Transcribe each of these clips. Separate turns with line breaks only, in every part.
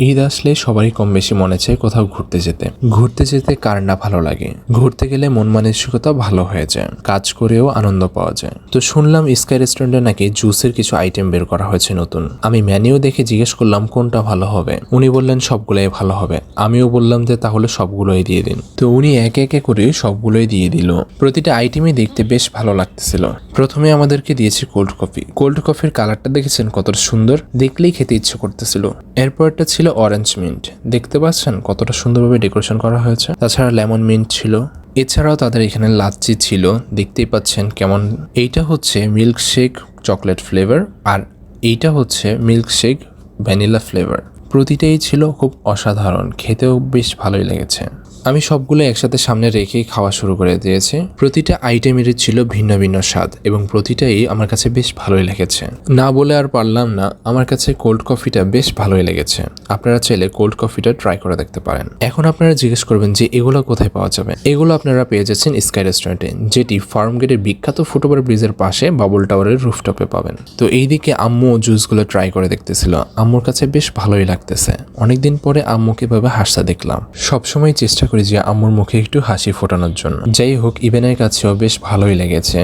ঈদ আসলে সবারই কম বেশি মনে চায় কোথাও ঘুরতে যেতে। ঘুরতে যেতে কার না ভালো লাগে? ঘুরতে গেলে মন মানসিকতা ভালো হয়ে যায়, কাজ করেও আনন্দ পাওয়া যায়। তো শুনলাম স্কাই রেস্টুরেন্টে নাকি জুসের কিছু আইটেম বের করা হয়েছে নতুন। আমি মেনিউ দেখে জিজ্ঞেস করলাম, কোনটা ভালো হবে? উনি বললেন, সবগুলোই ভালো হবে। আমিও বললাম যে, তাহলে সবগুলোই দিয়ে দিন। তো উনি একে একে করে সবগুলোই দিয়ে দিল। প্রতিটা আইটেমই দেখতে বেশ ভালো লাগতেছিল। প্রথমে আমাদেরকে দিয়েছে কোল্ড কফি কোল্ড কফির কালারটা দেখেছেন কতটা সুন্দর? দেখলেই খেতে ইচ্ছে করতেছিল। এরপরটা ছিল অরেঞ্জ মিন্ট দেখতে পাচ্ছেন কতটা সুন্দরভাবে ডেকোরেশন করা হয়েছে। তাছাড়া লেমন মিন্ট ছিল। এছাড়াও তাদের এখানে লাচ্চি ছিল। দেখতেই পাচ্ছেন কেমন। এইটা হচ্ছে মিল্ক শেক চকলেট ফ্লেভার আর এইটা হচ্ছে মিল্ক শেক ভ্যানিলা ফ্লেভার প্রতিটাই ছিল খুব অসাধারণ। খেতেও বেশ ভালোই লেগেছে। আমি সবগুলো একসাথে সামনে রেখেই খাওয়া শুরু করে দিয়েছি। প্রতিটা আইটেমেরই ছিল ভিন্ন ভিন্ন স্বাদ এবং প্রতিটাই আমার কাছে বেশ ভালোই লেগেছে। না বলে আর পারলাম না, আমার কাছে কোল্ড কফিটা বেশ ভালোই লেগেছে। আপনারা চাইলে কোল্ড কফিটা ট্রাই করে দেখতে পারেন। এখন আপনারা জিজ্ঞেস করবেন যে এগুলো কোথায় পাওয়া যাবে? এগুলো আপনারা পেয়ে যাচ্ছেন স্কাই রেস্টুরেন্টে যেটি ফার্ম গেটের বিখ্যাত ফুটওভার ব্রিজের পাশে বাবুল টাওয়ারের রুফটপে পাবেন। তো এইদিকে আম্মু জুসগুলো ট্রাই করে দেখতেছিল। আম্মুর কাছে বেশ ভালোই লাগতেছে। অনেকদিন পরে আম্মুকে এভাবে হাসতে দেখলাম। সবসময় চেষ্টা করি যে আম্মুর মুখে একটু হাসি ফোটানোর জন্য। যাই হোক, ইভেনের কাছেও বেশ ভালোই লেগেছে।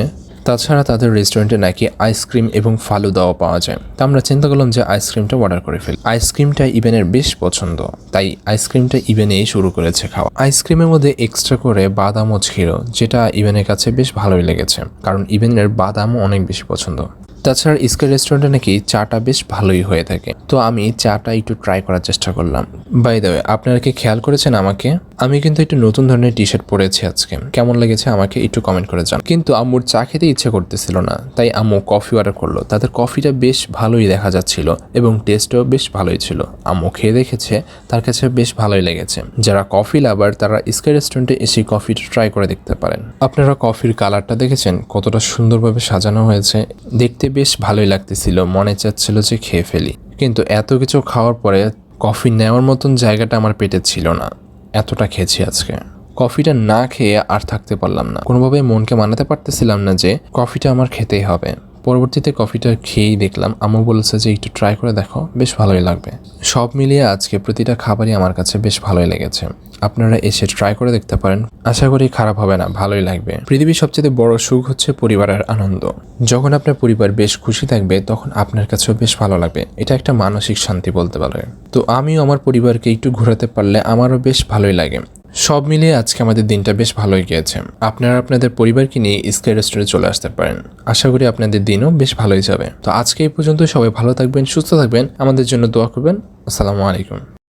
তাছাড়া তাদের রেস্টুরেন্টে নাকি আইসক্রিম এবং ফালুদাও পাওয়া যায়। তা আমরা চিন্তা করলাম যে আইসক্রিমটা অর্ডার করে ফেলি। আইসক্রিমটা ইভেনের বেশ পছন্দ, তাই আইসক্রিমটা ইভেনেই শুরু করেছে খাওয়া। আইসক্রিমের মধ্যে এক্সট্রা করে বাদামও ছিল, যেটা ইভেনের কাছে বেশ ভালোই লেগেছে, কারণ ইভেনের বাদামও অনেক বেশি পছন্দ। তাছাড়া স্কাই রেস্টুরেন্টে নাকি চাটা বেশ ভালোই হয়ে থাকে। তো আমি চাটা একটু ট্রাই করার চেষ্টা করলাম। বাই দ্য ওয়ে আপনারা কি খেয়াল করেছেন আমাকে? আমি কিন্তু একটু নতুন ধরনের টি শার্ট পরেছি আজকে। কেমন লেগেছে আমাকে একটু কমেন্ট করে যান কিন্তু আম্মুর চা খেতে ইচ্ছে করতেছিল না, তাই আম্মু কফি অর্ডার করল। তাদের কফিটা বেশ ভালোই দেখা যাচ্ছিল এবং টেস্টও বেশ ভালোই ছিল। আম্মু খেয়ে দেখেছে, তার কাছে বেশ ভালোই লেগেছে। যারা কফি লাভার তারা স্কাই রেস্টুরেন্টে এসে কফিটা ট্রাই করে দেখতে পারেন। আপনারা কফির কালারটা দেখেছেন? কতটা সুন্দরভাবে সাজানো হয়েছে। দেখতে বেশ ভালোই লাগতেছিল। মনে চাচ্ছিল যে খেয়ে ফেলি। কিন্তু এত কিছু খাওয়ার পরে কফি নেওয়ার মতন জায়গাটা আমার পেটে ছিল না। এতটা খেয়েছি আজকে। কফিটা না খেয়ে আর থাকতে পারলাম না। কোনোভাবেই মনকে মানাতে পারতেছিলাম না যে কফিটা আমার খেতেই হবে। পরবর্তীতে কফিটা খেয়েই দেখলাম। আম্মু বলেছে যে, একটু ট্রাই করে দেখো, বেশ ভালোই লাগবে। সব মিলিয়ে আজকে প্রতিটা খাবারই আমার কাছে বেশ ভালোই লেগেছে। আপনারা এসে ট্রাই করে দেখতে পারেন। আশা করি খারাপ হবে না, ভালোই লাগবে। পৃথিবীর সবচেয়ে বড় সুখ হচ্ছে পরিবারের আনন্দ। যখন আপনার পরিবার বেশ খুশি থাকবে, তখন আপনার কাছেও বেশ ভালো লাগবে। এটা একটা মানসিক শান্তি বলতে পারে। তো আমিও আমার পরিবারকে একটু ঘোরাতে পারলে আমারও বেশ ভালোই লাগে। সব মিলিয়ে আজকে আমাদের দিনটা বেশ ভালোই গিয়েছে। আপনারা আপনাদের পরিবারকে নিয়ে স্কাই রেস্টুরেন্টে চলে আসতে পারেন। আশা করি আপনাদের দিনও বেশ ভালোই যাবে। তো আজকে এই পর্যন্ত সবাই ভালো থাকবেন, সুস্থ থাকবেন। আমাদের জন্য দোয়া করবেন। আসসালামু আলাইকুম।